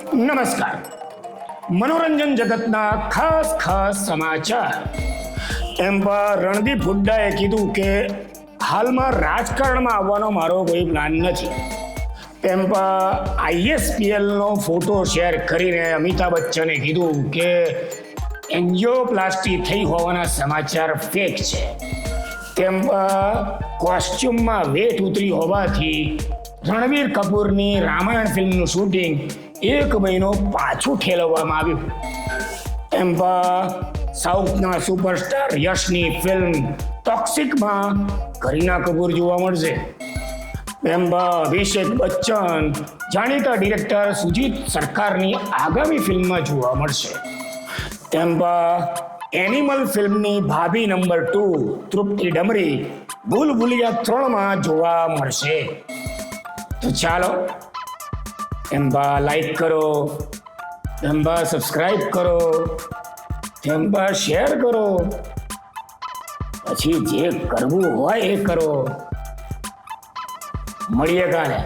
નમસ્કાર. મનોરંજન જગતના ખાસ ખાસ સમાચાર. એમ પર રણદીપ હુડ્ડાએ કીધું કે હાલમાં રાજકારણમાં આવવાનો મારો કોઈ પ્લાન નથી. તેમ પર આઈએસપીએલનો ફોટો શેર કરીને અમિતાભ બચ્ચને કીધું કે એન્જિયોપ્લાસ્ટી થઈ હોવાના સમાચાર ફેક છે. તેમ કોસ્ચ્યુમમાં વેટ ઉતરી હોવાથી રણવીર કપૂરની રામાયણ ફિલ્મનું શૂટિંગ એક મહિનો પાછું ઠેલવવામાં આવ્યું. એમ પણ સાઉથના સુપરસ્ટાર યશની ફિલ્મ ટોક્સિકમાં કરીના કપૂર જોવા મળશે. પણ અભિષેક બચ્ચન, જાણીતા ડિરેક્ટર સુજીત સરકારની આગામી ફિલ્મમાં જોવા મળશે. તેમ એનિમલ ફિલ્મની ભાભી નંબર ટુ તૃપ્તિ ડમરી ભૂલ ભૂલિયા ત્રણમાં જોવા મળશે. તો ચાલો એમ્બા લાઈક કરો, એમ્બા સબસ્ક્રાઈબ કરો, એમ્બા શેર કરો. પછી જે કરવું હોય એ કરો. મળીએ કાલે.